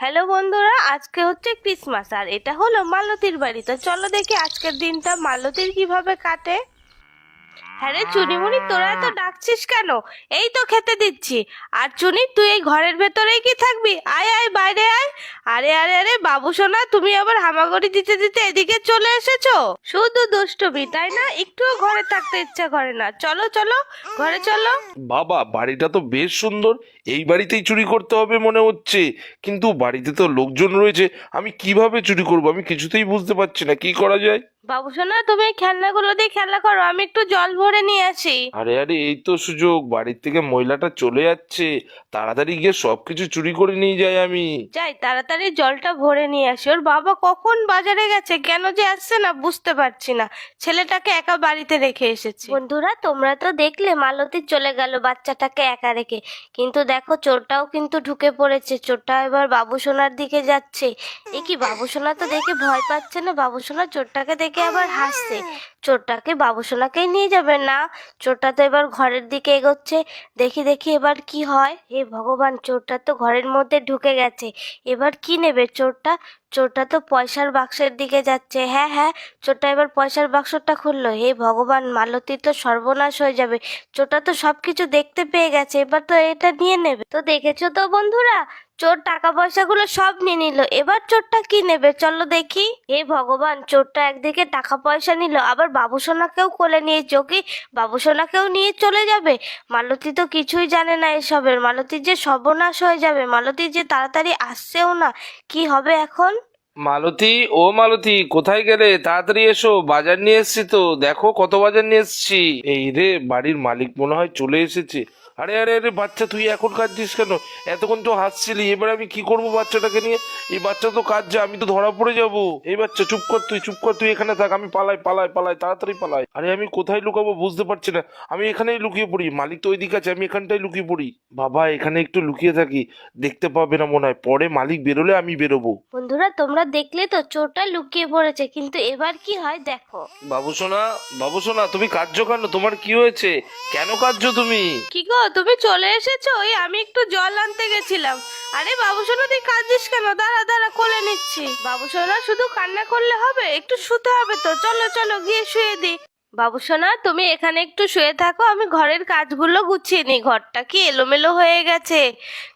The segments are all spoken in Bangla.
হ্যালো বন্ধুরা, আজকে হচ্ছে ক্রিসমাস আর এটা হলো মালতির বাড়ি। তো চলো দেখি আজকের দিনটা মালতির কীভাবে কাটে। হ্যাঁ রে চুনিমুনি, তোরা তো ডাকছিস কেন? এই তো খেতে দিচ্ছি। আর চুনি, তুই এই ঘরের ভেতরেই কি থাকবি? আয় আয়, বাইরে আয়। আরে আরে আরে বাবু সোনা তুমি আবার হামাগুড়ি দিতে দিতে এদিকে চলে এসেছ? শুধু দুষ্টুমি তাই না? একটুও ঘরে থাকতে ইচ্ছা করে না। চলো চলো ঘরে চলো। বাবা বাড়িটা তো বেশ সুন্দর। এই বাড়িতেই চুরি করতে হবে মনে হচ্ছে। কিন্তু বাড়িতে তো লোকজন রয়েছে। আমি কীভাবে চুরি করব? আমি কিছুতেই বুঝতে পারছি না। কি করা যায়? বাবু সোনা তুমি এই খেলনাগুলো দিয়ে খেলা করো। আমি একটু জল ভরে নিয়ে আসি। আরে আরে এই তো সুযোগ। বাড়ির থেকে মহিলাটা চলে যাচ্ছে। তাড়াতাড়ি গিয়ে সবকিছু চুরি করে নিয়ে যাই আমি। যাই তাড়াতাড়ি জলটা ভরে নিয়ে আসি। ওর বাবা কখন বাজারে গেছে কেন যে আসছে না বুঝতে পারছি না। ছেলেটাকে একা বাড়িতে রেখে এসেছি। বন্ধুরা, তোমরা তো দেখলে মালতী চলে গেল বাচ্চাটাকে একা রেখে। কিন্তু দেখো চোরটাও কিন্তু ঢুকে পড়েছে। চোরটা এবার বাবু সোনার দিকে যাচ্ছে। এ কি বাবু সোনা তো দেখে ভয় পাচ্ছে না? বাবু সোনা চোরটাকে দেখে আবার হাসছে। চোরটাকে বাবু সোনাকেই নিয়ে যাবে না? চোরটা তো এবার ঘরের দিকে এগোচ্ছে। দেখি দেখি এবার কি হয়। হে ভগবান, চোরটা তো ঘরের মধ্যে ঢুকে গেছে। এবার কি নেবে? চোরটা চোরটা তো পয়সার বাক্সের দিকে যাচ্ছে। হ্যাঁ হ্যাঁ চোরটা এবার পয়সার বাক্সটা খুললো। হে ভগবান, মালতী তো সর্বনাশ হয়ে যাবে। চোরটা তো সবকিছু দেখতে পেয়ে গেছে। এবার তো এটা নিয়ে নেবে। তো দেখেছ তো বন্ধুরা? চোর টাকা পয়সাগুলো সব নিয়ে নিল। এবার চোরটা কি নেবে? চলো দেখি। হে ভগবান, চোরটা একদিকে টাকা পয়সা নিল, আবার বাবুসোনাকেও কোলে নিয়ে চোখে বাবুসোনাকেও নিয়ে চলে যাবে? মালতী তো কিছুই জানে না এসবের। মালতীর যে সর্বনাশ হয়ে যাবে মালতী যে তাড়াতাড়ি আসছেও না, কি হবে এখন? মালতী, ও মালতী, কোথায় গেলে? তাড়াতাড়ি এসো, বাজার নিয়ে এসছি তো। দেখো কত বাজার নিয়ে এসছি। এই রে, বাড়ির মালিক মনে হয় চলে এসেছে। আরে আরে আরে বাচ্চা তুই এখন কাঁদছিস কেন? এতক্ষণ তো হাসছিলি এবার আমি কি করব বাচ্চাটাকে নিয়ে? এই বাচ্চা তো কাঁদছে আমি তো ধরা পড়ে যাব। এই বাচ্চা চুপ কর তুই চুপ কর তুই এখানে থাক আমি পালাই পালাই পালাই তাড়াতাড়ি পালাই। আরে আমি কোথায় লুকাবো বুঝতে পারছি না। আমি এখানেই লুকিয়ে পড়ি মালিক তো ওইদিকে আছে আমি এখানটাই লুকিয়ে পড়ি। বাবা এখানে একটু লুকিয়ে থাকি দেখতে পাবে না মনে হয়। পরে মালিক বেরোলে আমি বেরোবো। বন্ধুরা তোমরা দেখলে তো চোরটা লুকিয়ে পড়েছে কিন্তু এবার কি হয় দেখো। বাবু সোনা বাবু সোনা তুমি কাঁদছো কেন? তোমার কি হয়েছে? কেন কাঁদছো তুমি? কি গো তুমি চলে এসেছ? ওই আমি একটু জল আনতে গেছিলাম। আরে বাবু সোনা তুই কাঁদছিস কেন? দাঁড়া দাঁড়া, কোলে নিচ্ছি। বাবু সোনা শুধু কান্না করলে হবে? একটু শুতে হবে তো। চলো চলো, গিয়ে শুয়ে দি। বাবু সোনা তুমি এখানে একটু শুয়ে থাকো। আমি ঘরের কাজগুলো গুছিয়ে নিই। ঘরটা কি এলোমেলো হয়ে গেছে?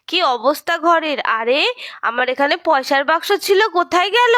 কি অবস্থা ঘরের? আরে আমার এখানে পয়সার বাক্স ছিল কোথায় গেল?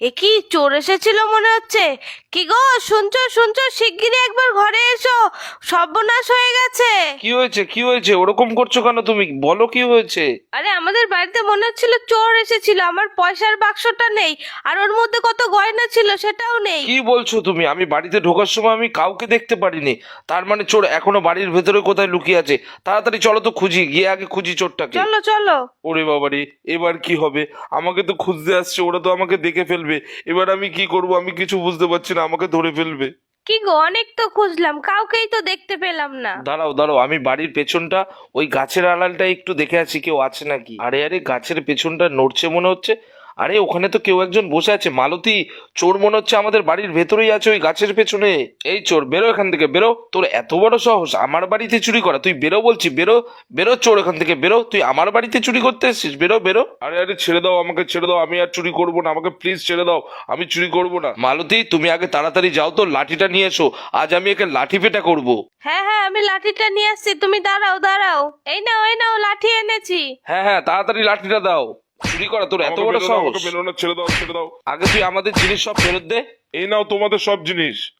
এ কি চোর এসেছিল মনে হচ্ছে? কি গো শুনছো শুনছো শিগগিরই একবার ঘরে এসো। সর্বনাশ হয়ে গেছে। কি হয়েছে কি হয়েছে? ওরকম করছ কেন তুমি? বলো কি হয়েছে? আরে আমাদের বাড়িতে মনে হচ্ছিল চোর এসেছিল আমার পয়সার বাক্সটা নেই আর ওর মধ্যে কত গয়না ছিল সেটাও নেই। কি বলছো তুমি? আমি বাড়িতে ঢোকার সময় আমি কাউকে দেখতে পারিনি। তার মানে চোর এখনও বাড়ির ভেতরে কোথায় লুকিয়ে আছে? তাড়াতাড়ি চলো তো খুঁজি গিয়ে আগে খুঁজি চোরটাকে। চলো চলো। ওরে বাবারে এবার কি হবে? আমাকে তো খুঁজতে আসছে ওরা তো আমাকে দেখে ফেলবে। এবার আমি কি করব? আমি কিছু বুঝতে পারছি না আমাকে ধরে ফেলবে। কি গো অনেক তো খুঁজলাম কাউকেই তো দেখতে পেলাম না। দাঁড়াও দাঁড়াও আমি বাড়ির পেছনটা ওই গাছের আড়ালটা একটু দেখে আছি কেউ আছে নাকি? আরে আরে গাছের পেছনটা নড়ছে মনে হচ্ছে। আরে ওখানে তো কেউ একজন বসে আছে। মালতী চোর মনে হচ্ছে আমাদের বাড়ির ভেতরেই আছে ওই গাছের পেছনে। এই চোর বেরো এখান থেকে বেরো। তোর এত বড় সাহস আমার বাড়িতে চুরি করা। তুই বেরো বলছি বেরো বেরো চোর এখান থেকে বেরো। তুই আমার বাড়িতে চুরি করতে এসেছিস বেরো বেরো। আরে আরে ছেড়ে দাও আমাকে ছেড়ে দাও আমি আর চুরি করব না আমাকে প্লিজ ছেড়ে দাও আমি চুরি করব না। মালতী তুমি আগে তাড়াতাড়ি যাও তো লাঠিটা নিয়ে এসো আজ আমি একে লাঠি পেটা করব। হ্যাঁ হ্যাঁ আমি লাঠিটা নিয়ে আসছি তুমি দাঁড়াও দাঁড়াও। এই নাও এই নাও লাঠি এনেছি। হ্যাঁ হ্যাঁ তাড়াতাড়ি লাঠিটা দাও। চুরি করা তোর এত বড় সাহস। আমাকে না, ছেড়ে দাও ছেড়ে দাও। আগে তুই আমাদের জিনিস সব ফেরত দে। এই নাও তোমাদের সব জিনিস।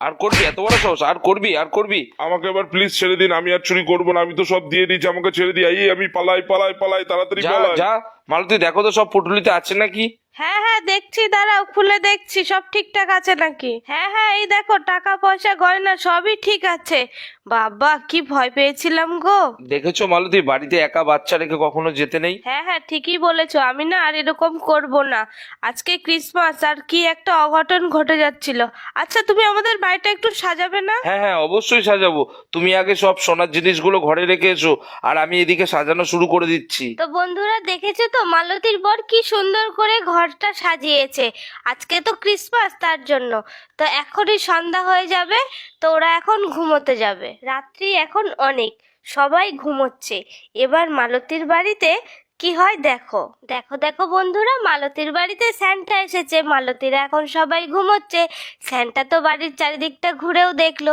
আর করবি? এত বড় সাহস? আর করবি? আর করবি? আমাকে এবার প্লিজ ছেড়ে দিন আমি আর চুরি করব না আমি তো সব দিয়ে দিয়েছি আমাকে ছেড়ে দিই এই আমি পালাই পালাই পালাই তাড়াতাড়ি যা পালাই। যা। মালতী দেখো তো সব পুটুলিতে আছে নাকি? হ্যাঁ হ্যাঁ দেখছি দাঁড়াও খুলে দেখছি সব ঠিকঠাক আছে নাকি? হ্যাঁ হ্যাঁ এই দেখো টাকা পয়সা গয়না সবই ঠিক আছে। বাবা কি ভয় পেয়েছিলাম গো। দেখেছ মালতী বাড়িতে একা বাচ্চা রেখে কখনো যেতে নেই? হ্যাঁ হ্যাঁ ঠিকই বলেছ আমি না আর এরকম করব না। আজকে ক্রিসমাস আর কি একটা অঘটন ঘটে যাচ্ছিল। আচ্ছা তুমি আমাদের বাড়িটা একটু সাজাবে না? হ্যাঁ হ্যাঁ অবশ্যই সাজাবো। তুমি আগে সব সোনার জিনিসগুলো ঘরে রেখে এসো আর আমি এদিকে সাজানো শুরু করে দিচ্ছি। তো বন্ধুরা দেখেছ তো মালতীর বর কি সুন্দর করে ঘরটা সাজিয়েছে। আজকে তো ক্রিসমাস তার জন্য। তো এখনই সন্ধ্যা হয়ে যাবে, তো ওরা এখন ঘুমোতে যাবে। রাত্রি এখন অনেক, সবাই ঘুমোচ্ছে। এবার মালতীর বাড়িতে কি হয় দেখো। দেখো দেখো বন্ধুরা, মালতীর বাড়িতে স্যান্টা এসেছে। মালতীরা এখন সবাই ঘুমোচ্ছে। স্যান্টা তো বাড়ির চারিদিকটা ঘুরেও দেখল।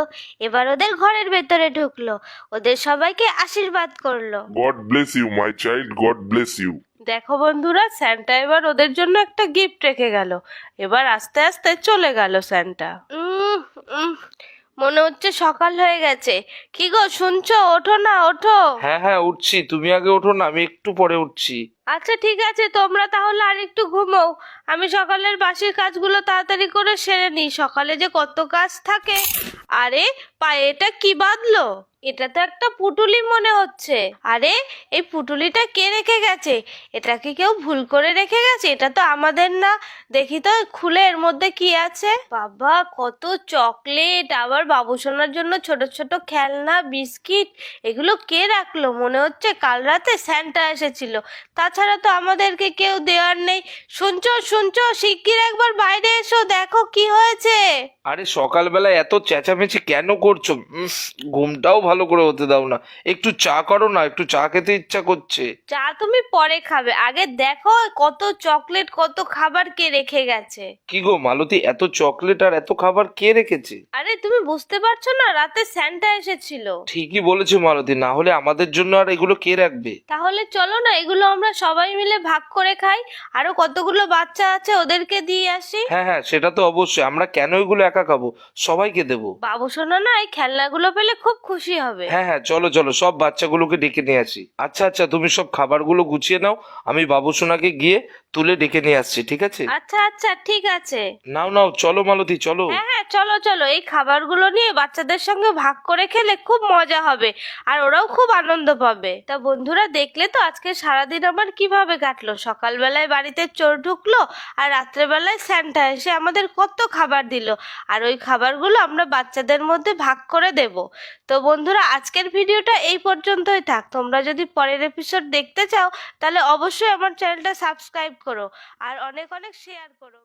এবার ওদের ঘরের ভেতরে ঢুকলো। ওদের সবাইকে আশীর্বাদ করল। God bless you my child God bless you দেখো বন্ধুরা স্যান্টা এবার ওদের জন্য একটা গিফট রেখে গেল। এবার আস্তে আস্তে চলে গেল স্যান্টা। উম, উম, মনে হচ্ছে সকাল হয়ে গেছে। কি গো শুনছো? ওঠো না ওঠো। হ্যাঁ হ্যাঁ উঠছি। তুমি আগে ওঠো না আমি একটু পরে উঠছি। আচ্ছা ঠিক আছে, তোমরা তাহলে আর একটু ঘুমোও আমি সকালের বাসির কাজগুলো তাড়াতাড়ি করে সেরে নিই। সকালে যে কত কাজ থাকে। আরে পায়ে এটা কি বাঁধলো? এটা তো একটা পুটুলি মনে হচ্ছে। আরে, এই পুটুলিটা কে রেখে গেছে? এটা কি কেউ ভুল করে রেখে গেছে? এটা তো আমাদের না। দেখি তো খুলে এর মধ্যে কি আছে? বাবা, কত চকলেট! আবার বাবুসোনার জন্য ছোট ছোট খেলনা, বিস্কিট, এগুলো কে রাখল? মনে হচ্ছে কাল রাতে স্যান্টা এসেছিল। তাছাড়া তো আমাদেরকে কেউ দেওয়ার নেই। শুনছো শুনছো? শিগগির একবার বাইরে এসো দেখো কি হয়েছে। আরে সকালবেলা এত চেঁচামেচি কেন করছ? ঘুমটাও ভালো করে হতে দাও না। একটু চা করো না একটু চা খেতে ইচ্ছা করছে। চা তুমি পরে খাবে। আগে দেখো কত চকলেট কত খাবার কে রেখে গেছে। কি গো মালতী এত চকলেট আর এত খাবার কে রেখেছে? আরে তুমি বুঝতে পারছ না রাতে স্যান্টা এসেছিল। ঠিকই বলেছে মালতী না হলে আমাদের জন্য আর এগুলো কে রাখবে? তাহলে চলো না এগুলো আমরা সবাই মিলে ভাগ করে খাই। আরও কতগুলো বাচ্চা আছে ওদেরকে দিয়ে আসি। হ্যাঁ হ্যাঁ সেটা তো অবশ্যই। আমরা কেন এগুলো একা খাব? সবাইকে দেবো। বাবু শোনো না এই খেলনাগুলো পেলে খুব খুশি হবে। হ্যাঁ হ্যাঁ চলো চলো সব বাচ্চাগুলোকে ডেকে নিয়ে আসি। আচ্ছা আচ্ছা তুমি সব খাবারগুলো গুছিয়ে নাও। আমি বাবু বাবুসোনাকে গিয়ে তুলে ডেকে নিয়ে আসছি ঠিক আছে? আচ্ছা আচ্ছা ঠিক আছে। নাও নাও চলো মালতী চলো। হ্যাঁ হ্যাঁ চলো চলো। এই খাবারগুলো নিয়ে বাচ্চাদের সঙ্গে ভাগ করে খেলে খুব মজা হবে আর ওরাও খুব আনন্দ পাবে। তা বন্ধুরা দেখলে তো আজকে সারাদিন আমার কীভাবে কাটলো? সকালবেলায় বাড়িতে চোর ঢুকলো আর রাত্রেবেলায় স্যান্টা এসে আমাদের কত খাবার দিল। আর ওই খাবারগুলো আমরা বাচ্চাদের মধ্যে ভাগ করে দেব। তো বন্ধুরা আজকের ভিডিওটা এই পর্যন্তই থাক। তোমরা যদি পরের এপিসোড দেখতে চাও তাহলে অবশ্যই আমার চ্যানেলটা সাবস্ক্রাইব করো। আর অনেক অনেক শেয়ার করো।